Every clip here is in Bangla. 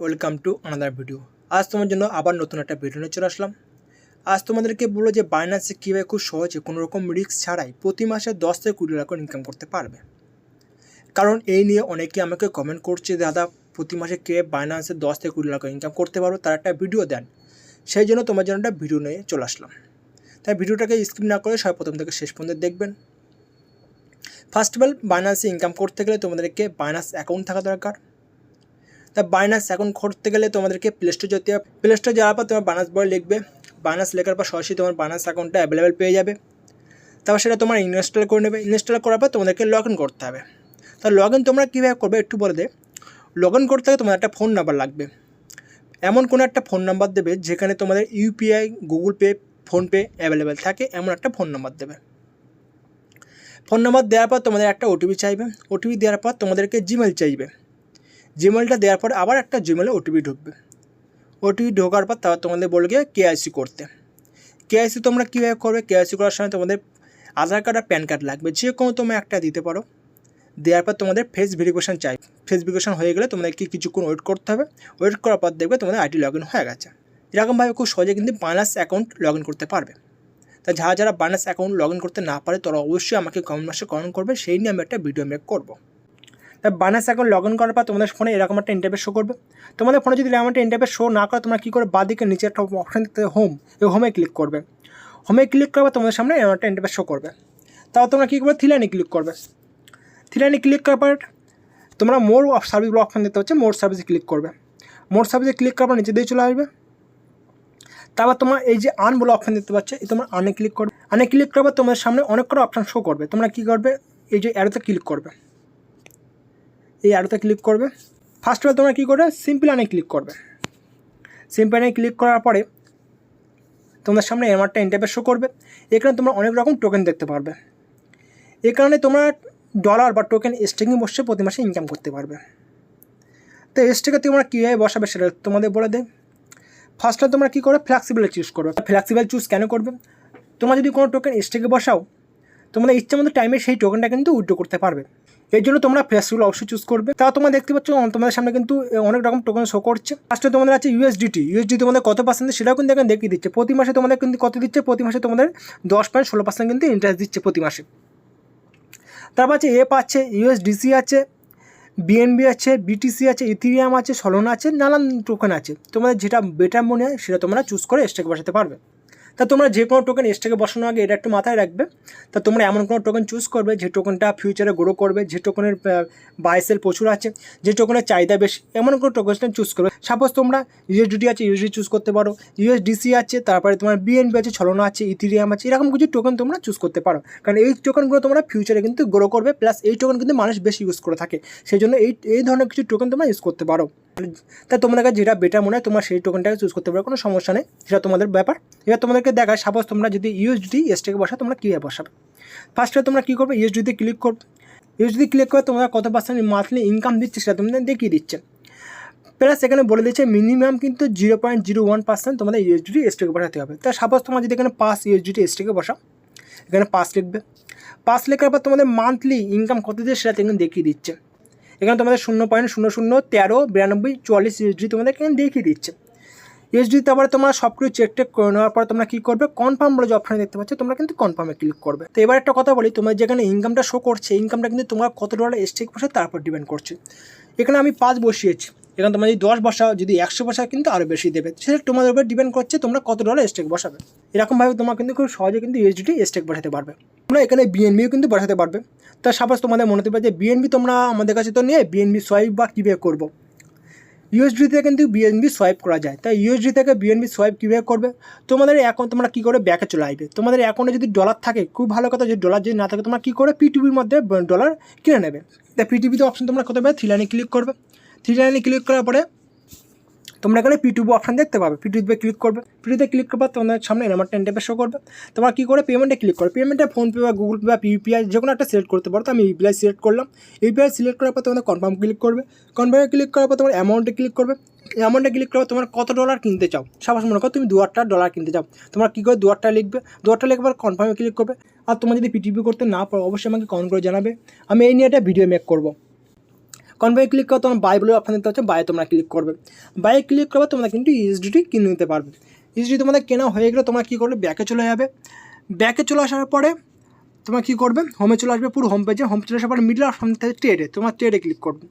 ওয়েলকাম টু আনাদার ভিডিও আজ তোমার জন্য আবার নতুন একটা ভিডিও নিয়ে চলে আসলাম। আজ তোমাদেরকে বলব যে বাইন্যান্সে কীভাবে খুব সহজে কোনো রকম রিস্ক ছাড়াই প্রতি মাসে দশ থেকে কুড়ি লাখ ইনকাম করতে পারবে। কারণ এই নিয়ে অনেকে আমাকে কমেন্ট করছে, দাদা, প্রতি মাসে কে বাইন্যান্সে দশ থেকে কুড়ি লাখ ইনকাম করতে পারব? তার একটা ভিডিও দেন। সেই জন্য তোমার জন্য একটা ভিডিও নিয়ে চলে আসলাম। তাই ভিডিওটাকে স্কিপ না করে সবাই প্রথম থেকে শেষ পর্যন্ত দেখবেন। ফার্স্ট অফ অল বাইন্যান্সে ইনকাম করতে গেলে তোমাদেরকে বাইন্যান্স অ্যাকাউন্ট থাকা দরকার। তা বাইনাস অ্যাকাউন্ট করতে গেলে তোমাদেরকে প্লে স্টোর যেতে হবে। প্লে স্টোর যাওয়ার পর তোমার বানাস বয় লিখবে। বানাস লেখার পর সরাসরি তোমার বানাস অ্যাকাউন্টটা অ্যাভেলেবেল পেয়ে যাবে। তারপর সেটা তোমার ইনস্টল করে নেবে। ইনস্টল করার পর তোমাদেরকে লগ ইন করতে হবে। তা লগ ইন তোমরা কীভাবে করবে একটু বলে দে। লগ ইন করতে গেলে তোমার একটা ফোন নাম্বার লাগবে। এমন কোনো একটা ফোন নাম্বার দেবে যেখানে তোমাদের UPI Google Pay PhonePe available থাকে, এমন একটা ফোন নাম্বার দেবে। ফোন নাম্বার দেওয়ার পর তোমাদের একটা ওটিপি চাইবে। ওটিপি দেওয়ার পর তোমাদেরকে জিমেল চাইবে। জিমেলটা দেওয়ার পর আবার একটা জিমেলে ওটিপি ঢুকবে। ওটিপি ঢোকার পর তারপর তোমাদের বলবে কেআইসি করতে। কেআইসি তোমরা কীভাবে করবে? কেআইসি করার সময় তোমাদের আধার কার্ড আর প্যান কার্ড লাগবে। যে কোনো তোমরা একটা দিতে পারো। দেওয়ার পর তোমাদের ফেস ভেরিফিকেশান চাই। ফেস ভেরিফিকেশান হয়ে গেলে তোমাদেরকে কিছুক্ষণ ওয়েট করতে হবে। ওয়েট করার পর দেখবে তোমাদের আইটি লগ ইন হয়ে গেছে। এরকমভাবে খুব সহজে কিন্তু বানাস অ্যাকাউন্ট লগ ইন করতে পারবে। তা যারা যারা বানাস অ্যাকাউন্ট লগ ইন করতে না পারে, তারা অবশ্যই আমাকে কমেন্ট মাসে কমেন্ট করবে। সেই নিয়ে আমি একটা ভিডিও মেক করব। বানাস অ্যাকাউন্ট লগ ইন করার পর তোমাদের ফোনে এরকম একটা ইন্টারভেস শো করবে। তোমাদের ফোনে যদি এরকম একটা ইন্টারভেস শো না করে, তোমরা কী করে বাদিকে নিচে একটা অপশান দেখতে হোম এই হোমে ক্লিক করবে। হোমে ক্লিক পর তোমাদের সামনে এরকম একটা ইন্টারভেস শো করবে। তাও তোমরা কী করবে? থিলানি ক্লিক করবে। থিলানি ক্লিক করার পর তোমরা মোর সার্ভিস সার্ভিসগুলো অপশান দেখতে পাচ্ছ মোর সার্ভিসে ক্লিক করবে। মোর সার্ভিসে ক্লিক করার পর নিচে দিয়ে চলে আসবে। তারপর তোমার এই যে আন বলে অপশান দেখতে পাচ্ছ, এই তোমার আনে ক্লিক করবে। আনে ক্লিক করার পর তোমাদের সামনে অনেক করে অপশান শো করবে। তোমরা কী করবে? এই যে অ্যারোতে ক্লিক করবে। এই অ্যারোতে ক্লিক করবে। ফার্স্ট অফ অল তোমরা কী করবে? সিম্পল আনে ক্লিক করবে। সিম্পল আনে ক্লিক করার পরে তোমাদের সামনে এমআরটা ইন্টারভেস শো করবে। এখানে তোমরা অনেক রকম টোকেন দেখতে পারবে। এ কারণে তোমরা ডলার বা টোকেন স্টেকিং বসে প্রতি মাসে ইনকাম করতে পারবে। তো স্টেকে তোমরা কীভাবে বসাবে সেটা তোমাদের বলে দেয় ফার্স্টে তোমরা কী করবে? ফ্লেক্সিবল চুজ করবে। ফ্লেক্সিবল চুজ কেন করবে? তোমরা যদি কোনো টোকেন স্টেকে বসাও, তোমাদের ইচ্ছে মতো টাইমে সেই টোকেনটা কিন্তু উইড্রো করতে পারবে। এর জন্য তোমরা ফ্লেক্সিবল অবশ্যই চুজ করবে। তা তোমরা দেখতে পাচ্ছ তোমাদের সামনে কিন্তু অনেক রকম টোকেন শো করছে। ফার্স্টে তোমাদের আছে ইউএসডিটি ইউএসডি তোমাদের কত পার্সেন্ট সেটাও কিন্তু এখানে দেখিয়ে দিচ্ছে। প্রতি মাসে তোমাদের কিন্তু কত দিচ্ছে? প্রতি মাসে তোমাদের দশ পয়েন্ট ষোলো পার্সেন্ট কিন্তু ইন্টারেস্ট দিচ্ছে প্রতি মাসে। তারপর আছে এপ আছে ইউএসডিসি আছে বিএনবি আছে বিটিসি আছে ইথিরিয়াম আছে সলোনা আছে, নানান টোকেন আছে। তোমাদের যেটা বেটার মনে হয় সেটা তোমরা চুজ করে স্টেক বসাতে পারবে। তা তোমরা যে কোনো টোকেন স্টেকে বসানোর আগে এটা একটু মাথায় রাখবে। তা তোমরা এমন কোনো টোকেন চুজ করবে যে টোকেনটা ফিউচারে গ্রো করবে, যে টোকেনের বাইসেল প্রচুর আছে, যে টোকেনের চাহিদা বেশি, এমন কোনো টোকেন চুজ করবে। সাপোজ তোমরা ইউএসডিটি আছে ইউএসডি চুজ করতে পারো ইউএসডিসি আছে, তারপরে তোমার বিএনপি আছে, ছলনা আছে ইথিরিয়াম আছে, এরকম কিছু টোকেন তোমরা চুজ করতে পারো। কারণ এই টোকেনগুলো তোমরা ফিউচারে কিন্তু গ্রো করবে প্লাস এই টোকেন কিন্তু মানুষ বেশি ইউজ করে থাকে। সেই জন্য এই এই ধরনের কিছু টোকেন তোমরা ইউজ করতে পারো। তা তোমাদের কাছে যেটা বেটার মনে হয়, তোমরা সেই টোকেনটাকে চুজ করতে পারো, কোনো সমস্যা নেই। সেটা তোমাদের ব্যাপার। এবার তোমাদেরকে দেখায় সাপোজ তোমরা যদি ইউএসডি এসটিকে বসা তোমরা কীভাবে বসাবে? ফার্স্টে তোমরা কী করবে? ইউএসডিতে ক্লিক করবে। ইউএসডি ক্লিক করে তোমরা কত পার্সেন্ট মান্থলি ইনকাম দিচ্ছে সেটা তোমাদের দেখিয়ে দিচ্ছে। প্লাস এখানে বলে দিচ্ছে মিনিমাম কিন্তু zero point zero one percent তোমাদের ইউএসডি এসটিকে বসাতে হবে। তা সাপোজ তোমরা যদি এখানে পাস ইউএসডিটি এসটিকে বসাও, এখানে পাস লিখবে। পাস লেখার পর তোমাদের মান্থলি ইনকাম কত দিয়ে সেটা এখানে দেখিয়ে দিচ্ছে। এখানে তোমাদের শূন্য পয়েন্ট শূন্য শূন্য তেরো, বিরানব্বই, চুয়াল্লিশ ইউএসডি তোমাদের এখানে দেখিয়ে দিচ্ছে। ইউএসডি তারপরে তোমরা সব কিছু চেক টেক করে নেওয়ার পর তোমরা কী করবে? কনফার্ম বলে যে অপশানে দেখতে পাচ্ছ, তোমরা কিন্তু কনফার্মে ক্লিক করবে। তো এবার একটা কথা বলি, তোমার যেখানে ইনকামটা শো করছে ইনকামটা কিন্তু তোমার কত ডলার এসটেক বসে তারপর ডিপেন্ড করছে। এখানে আমি পাঁচ বসিয়েছি। এখানে তোমরা যদি দশ বসাও, যদি একশো বসাও কিন্তু আরও বেশি দেবে। সেটা তোমাদের উপর ডিপেন্ড করছে তোমরা কত ডলার স্টেক বসাবে। এরকমভাবে তোমরা কিন্তু খুব সহজে কিন্তু ইউএসডিটি স্টেক বসাতে পারবে। তোমরা এখানে বিএনবিও কিন্তু বসাতে পারবে। তো সাপোজ তোমাদের মনে হতে পারে যে বিএনবি তোমরা আমাদের কাছে তো নিয়ে বিএনবি সোয়াইপ বা কীভাবে করব? ইউএসডিতে কিন্তু বিএনবি সোয়াইপ করা যায়। তাই ইউএসডি থেকে বিএনবি সোয়াইপ কীভাবে করবে? তোমাদের অ্যাকাউন্ট তোমরা কী করে ব্যাকে চলে আসবে? তোমাদের অ্যাকাউন্টে যদি ডলার থাকে, খুব ভালো কথা, যদি ডলার যদি না থাকে, তোমরা কী করে পিটিভির মধ্যে ডলার কিনে নেবে। তাই পিটিভিতে অপশন তোমরা করতে পারবে থ্রি লাইনে ক্লিক করবে। থ্রি লাইনে ক্লিক করার পরে তোমরা এখানে পিটুবি অপশান দেখতে পাবে। পিটুবিতে ক্লিক করবে। পিটুতে ক্লিক করবে তোমাদের সামনে এরকম একটা ইন্টারফেস শো করবে। তোমরা কী করে পেমেন্টে ক্লিক করবে? পেমেন্টে ফোনপে বা গুগল পে বা ইউপিআই যে কোনো একটা সিলেক্ট করতে পারো। তো আমি ইউপিআই সিলেক্ট করলাম। ইউপিআই সিলেক্ট করার পর তোমাদের কনফার্ম ক্লিক করবে। কনফার্মে ক্লিক করার পর তোমার অ্যামাউন্টে ক্লিক করবে। অ্যামাউন্টে ক্লিক করার পর তোমার কত ডলার কিনতে চাও? সাপোজ মনে করো তুমি দু হাজার ডলার কিনতে চাও। তোমরা কী করে দু হাজার লিখবে? দু হাজার লিখবার কনফার্মে ক্লিক করবে। আর তোমরা যদি পিটিপি করতে না পারো, অবশ্যই আমাকে কমেন্ট করে জানাবে। আমি এই নিয়ে একটা ভিডিও মেক করব। কনভার্টে ক্লিক করে, তোমার বাই বলে অপশন দিতে হচ্ছে বাই তোমরা ক্লিক করবে। বাইয়ে ক্লিক করবে, তোমরা কিন্তু ইউএসডিটি কিনে নিতে পারবে। ইউএসডি তোমাদের কেনা হয়ে গেলে তোমরা কী করবে? ব্যাকে চলে যাবে। ব্যাকে চলে আসার পরে তোমরা কী করবে? হোমে চলে আসবে পুরো হোম পেজে হোম চলে আসার পরে মিডল অপশন থেকে ট্রেডে তোমার ট্রেডে ক্লিক করবে।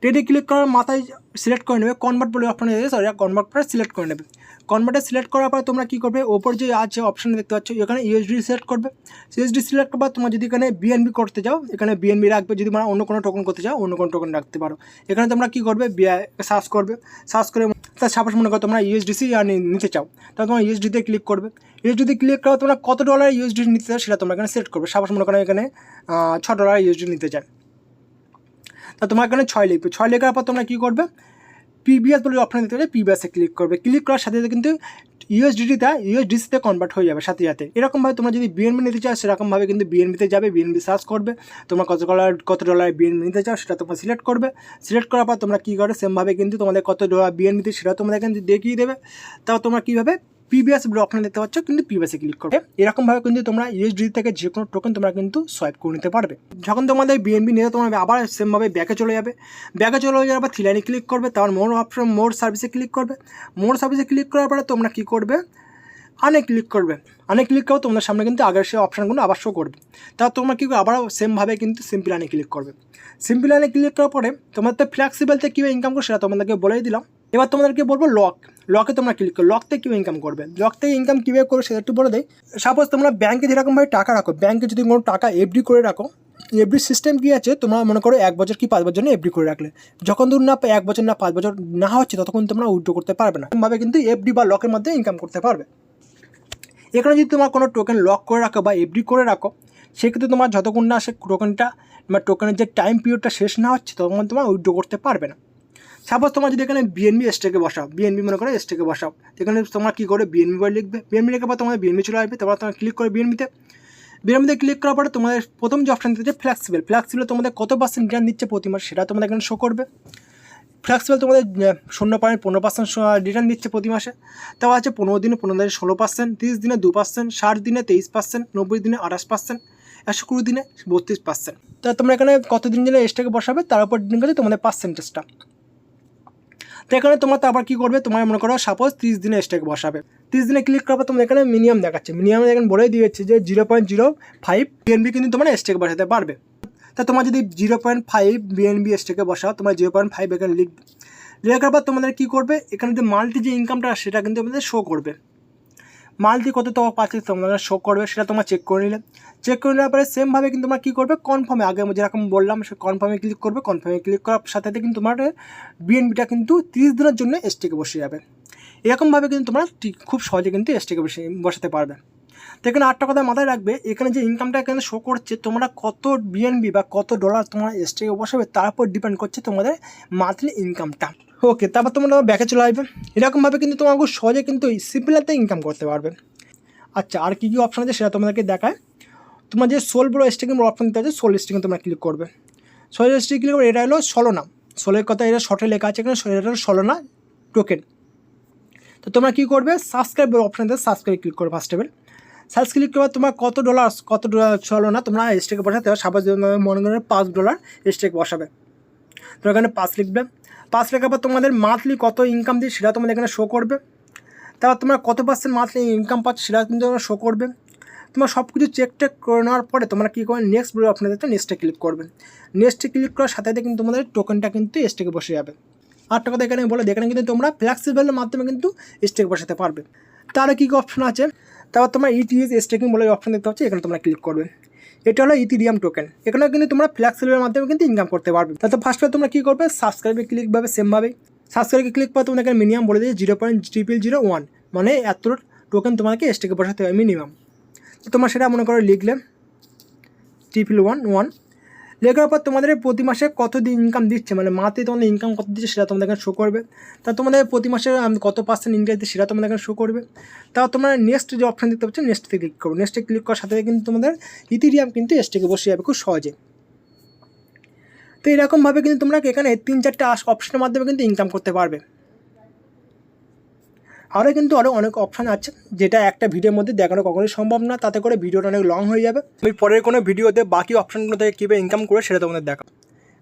ট্রেডে ক্লিক করার মাথায় সিলেক্ট করে নেবে। কনভার্ট বলে অপশন আছে সরি কনভার্ট করে সিলেক্ট করে নেবে। কনভার্টে সিলেক্ট করার পর তোমরা কী করবে? ওপর যে আছে অপশন দেখতে পাচ্ছ, এখানে ইউএসডি সিলেক্ট করবে। ইউএসডি সিলেক্ট করবার তোমরা যদি এখানে বিএনবি করতে যাও, এখানে বিএনবি রাখবে। যদি মানে অন্য কোনো টোকন করতে চাও অন্য কোনো টোকন রাখতে পারো। এখানে তোমরা কী করবে? সার্চ করবে। সার্চ করে তার সাপোজ মনে করো তোমরা ইউএসডিসি নিতে চাও। তাহলে তোমার ইউএসডিতে ক্লিক করবে। ইউএসডিতে ক্লিক করো তোমরা কত ডলার ইউএসডি নিতে চাও সেটা তোমরা এখানে সিলেক্ট করবে। সাপোজ মনে করো এখানে ছ ডলার ইউএসডি নিতে চাই তা তোমার এখানে ছয় লিখবে। ছয় লেখার পর তোমরা কী করবে? পিবিএস বলে অপশন দিতে পারে পিবিএসে ক্লিক করবে। ক্লিক করার সাথে সাথে কিন্তু ইউএসডিটিটা ইউএসডিসিতে কনভার্ট হয়ে যাবে সাথে সাথে। এরকমভাবে তোমরা যদি বিএনবি নিতে চাও, সেরকমভাবে কিন্তু বিএনবিতে যাবে বিএনবি সার্চ করবে। তোমরা কত ডলার কত ডলার বিএনবি নিতে চাও, সেটা তোমরা সিলেক্ট করবে। সিলেক্ট করার পর তোমরা কী করবে সেমভাবে কিন্তু তোমাদের কত ডলার বিএনবিতে সেটা তোমাদের কিন্তু দেখিয়ে দেবে। তাও তোমরা কীভাবে পিবিএস বলে অপশন দেখতে পাচ্ছ কিন্তু পিবিএসে ক্লিক করবে। এরকমভাবে কিন্তু তোমরা ইউএসডি থেকে যে কোনো টোকেন তোমরা কিন্তু সোয়াইপ করে নিতে পারবে। যখন তোমাদের বিএনবি নিয়ে তোমরা আবার সেমভাবে ব্যাকে চলে যাবে। ব্যাকে চলে যাওয়ার পর থ্রিলাইনে ক্লিক করবে, তারপর মোর অপশন মোর সার্ভিসে ক্লিক করবে। মোর সার্ভিসে ক্লিক করার পরে তোমরা কী করবে? আনে ক্লিক করবে। আনে ক্লিক করো তোমাদের সামনে কিন্তু আগের সেই অপশানগুলো আবার শো করবে। তা তোমরা কী আবার সেমভাবে কিন্তু সিম্পল আনে ক্লিক করবে। সিম্পল আনে ক্লিক করার পরে তোমার তো ফ্লেক্সিবলতে কীভাবে ইনকাম করো সেটা তোমাদেরকে বলেই দিলাম। এবার তোমাদেরকে বলব লক লকে তোমরা ক্লিক করো। লক থেকে কীভাবে ইনকাম করবে লক থেকে ইনকাম কীভাবে করবে সেটা একটু বলে দেয় সাপোজ তোমরা ব্যাঙ্কে যেরকমভাবে টাকা রাখো ব্যাঙ্কে যদি কোনো টাকা এফডি করে রাখো এফডি সিস্টেম কী আছে? তোমরা মনে করো এক বছর কি পাঁচ বছর জন্য এফডি করে রাখলে। যখন দূর না এক বছর না পাঁচ বছর না হচ্ছে, ততক্ষণ তোমরা উইথড্র করতে পারবে না। এরকমভাবে কিন্তু এফডি বা লকের মধ্যে ইনকাম করতে পারবে। এখানে যদি তোমার কোনো টোকেন লক করে রাখো বা এফডি করে রাখো, সেক্ষেত্রে তোমার যতক্ষণ না সে টোকেনটা তোমার টোকেনের যে টাইম পিরিয়ডটা শেষ না হচ্ছে, ততক্ষণ তোমার উইথড্র করতে পারবে না। সাপোজ তোমার যদি এখানে বিএনবি স্টেকে বসাও বিএনবি মনে করো স্টেকে বসাও এখানে তোমরা কী করে বিএনবি বলে লিখবে? বিএনবি লেখার পর তোমাদের বিএনবি চলে আসবে, তারপর তোমরা ক্লিক করে বিএনবিতে বিএনবিতে ক্লিক করার পরে তোমাদের প্রথম যে অপশান দিচ্ছে ফ্লেক্সিবল ফ্লেক্সিবল তোমাদের কত পার্সেন্ট রিটার্ন দিচ্ছে প্রতি মাসে সেটা তোমাদের এখানে শো করবে। ফ্লেক্সিবল তোমাদের শূন্য পয়েন্ট পনেরো পার্সেন্ট রিটার্ন দিচ্ছে প্রতি মাসে। তাও আছে পনেরো দিনে পনেরো দিনে ষোলো পার্সেন্ট তিরিশ দিনে দু পার্সেন্ট ষাট দিনে তেইশ পার্সেন্ট নব্বই দিনে আঠাশ পার্সেন্ট একশো কুড়ি দিনে বত্রিশ পার্সেন্ট তা তোমরা এখানে কতদিন জন্য এসটাকে বসাবে? তার উপর দিন করে তোমাদের পার্সেন্টেজটা তো এখানে তোমার আবার কী করবে? তোমার মনে করো সাপোজ তিরিশ দিনে স্টেক বসাবে। তিরিশ দিনে ক্লিক করার পর তোমার এখানে মিনিমাম দেখাচ্ছে। মিনিমাম এখানে বলেই দিয়েছে যে zero point zero five BNB কিন্তু তোমার স্টেক বসাতে পারবে। তা তোমার যদি জিরো পয়েন্ট ফাইভ বিএনবি স্টেকে বসাও, তোমার জিরো পয়েন্ট ফাইভ এখানে লিখবে। লেখার পর তোমাদের কী করবে? এখানে যে মাল্টি যে ইনকামটা সেটা কিন্তু তোমাদের শো করবে। মাল্টি কত তোমার পাচ্ছে তোমরা শো করবে সেটা তোমার চেক করে নিলে। চেক করে নেওয়ার পরে সেমভাবে কিন্তু তোমরা কী করবে? কনফার্মে আগে যেরকম বললাম, সে কনফার্মে ক্লিক করবে কনফার্মে ক্লিক করার সাথে সাথে কিন্তু তোমার বিএনবিটা কিন্তু তিরিশ দিনের জন্য এসটিকে বসে যাবে। এরকমভাবে কিন্তু তোমরা খুব সহজে কিন্তু এসটিকে বসে, বসাতে পারবে। তো এখানে আটটা কথা মাথায় রাখবে, এখানে যে ইনকামটা এখানে শো করছে, তোমরা কত বিএনবি বা কত ডলার তোমরা এসটিকে বসাবে, তার উপর ডিপেন্ড করছে তোমাদের মান্থলি ইনকামটা ওকে তারপর তোমরা ব্যাকে চলে আসবে। এরকমভাবে কিন্তু তোমরা সহজে কিন্তু সিম্পলাতে ইনকাম করতে পারবে। আচ্ছা আর কী কী অপশান আছে সেটা তোমাদেরকে দেখায়। তোমার যে সোল বড় স্টিকিং অপশান দিতে আছে সোল স্টিকিং তোমরা ক্লিক করবে। সোল স্টিকিং ক্লিক করবে, এটা হলো সলোনা সোলের কথা এটা শর্টে লেখা আছে এখানে, এটা হলো সলোনা টোকেন তো তোমরা কী করবে? সাবস্ক্রাইব অপশান দিয়ে সাবস্ক্রাইব ক্লিক করবে ফার্স্ট টেবিল সার্চ ক্লিক করবে তোমার কত ডলার কত ডলার চলো না তোমরা স্টেকে বসাতে সাপোজ মনে করে পাঁচ ডলার স্টেক বসাবে। তো এখানে পাঁচ লিখবে। পাঁচ লেখার পর তোমাদের মান্থলি কত ইনকাম দিয়ে সেটা তোমাদের এখানে শো করবে। তারপর তোমরা কত পার্সেন্ট মান্থলি ইনকাম পাচ্ছ সেটা কিন্তু তোমরা শো করবে। তোমার সব কিছু চেক টেক করে নেওয়ার পরে তোমরা কী করবে নেক্সট অপশানে দেখতে নেক্সটে ক্লিক করবে। নেক্সটে ক্লিক করার সাথে কিন্তু তোমাদের টোকেনটা কিন্তু স্টেকে বসে যাবে। আটটা কথা এখানে বলে এখানে কিন্তু তোমরা ফ্লেক্সিবলের মাধ্যমে কিন্তু স্টেক বসাতে পারবে। তাহলে কী কী অপশন আছে? তারপর তোমার ইটিএস স্টেকিং বলে অপশন দেখতে পাচ্ছি, এখানে তোমরা ক্লিক করবে। এটা হলো ইথিরিয়াম টোকেন এখানে কিন্তু তোমরা ফ্লেক্সিবলের মাধ্যমে কিন্তু ইনকাম করতে পারবে। তাতে ফার্স্টে তোমরা কী করবে? সাবস্ক্রাইবে ক্লিক পাবে সেমভাবে সাবস্ক্রাইবে ক্লিক পাবে তোমাদের এখানে মিনিমাম বলে দিয়ে zero point triple zero one মানে এত টোকেন তোমাকে স্টেকে বসাতে হবে মিনিমাম তো তোমার সেটা মনে করো লিখলে ট্রিপল ওয়ান ওয়ান লেখার পর তোমাদের প্রতি মাসে কত দিন ইনকাম দিচ্ছে? মানে মাতে তোমাদের ইনকাম কত দিচ্ছে সেটা তোমাদের এখানে শো করবে। তা তোমাদের প্রতি মাসে কত পার্সেন্ট ইনকাম দিচ্ছে সেটা তোমাদের এখানে শো করবে। তা তোমরা নেক্সট যে অপশান দেখতে পাচ্ছ নেক্সটে ক্লিক করবে। নেক্সটে ক্লিক করার সাথে কিন্তু তোমাদের ইথিরিয়াম কিন্তু এসটিকে বসে যাবে খুব সহজে। তো এরকমভাবে কিন্তু তোমরা এখানে তিন চারটে অপশনের মাধ্যমে কিন্তু ইনকাম করতে পারবে। আরও কিন্তু আরও অনেক অপশান আছে, যেটা একটা ভিডিওর মধ্যে দেখানো কখনোই সম্ভব না, তাতে করে ভিডিওটা অনেক লং হয়ে যাবে। আমি পরের কোনো ভিডিওতে বাকি অপশানগুলো থেকে কীভাবে ইনকাম করে সেটা তোমাদের দেখা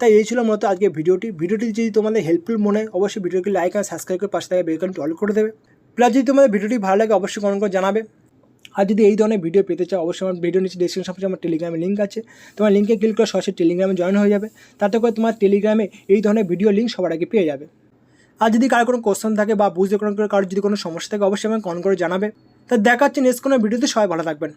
তাই এই ছিল মূলত আজকে ভিডিওটি ভিডিওটি যদি তোমাদের হেল্পফুল মনে হয়, অবশ্যই ভিডিওকে লাইক আর সাবস্ক্রাইব করে পাশে থাকা বেলকনটি অল করে দেবে। প্লাস যদি তোমাদের ভিডিওটি ভালো লাগে, অবশ্যই কমেন্ট করে জানাবে। আর যদি এই ধরনের ভিডিও পেতে চাও, অবশ্যই আমার ভিডিও নিচে ডিসক্রিপশন পাশে আমার টেলিগ্রামে লিঙ্ক আছে। তোমার লিঙ্কে ক্লিক করে সরাসরি টেলিগ্রামে জয়েন হয়ে যাবে। তাতে করে তোমার টেলিগ্রামে এই ধরনের ভিডিও লিঙ্ক সবার আগে পেয়ে যাবে। আর যদি কারও কোনো কোশ্চেন থাকে বা বুঝতে কোনো কারোর যদি কোনো সমস্যা থাকে, অবশ্যই আমাকে কমেন্ট করে জানাবে। তা দেখাচ্ছি নেক্সট কোনো ভিডিওতে সবাই ভালো থাকবেন।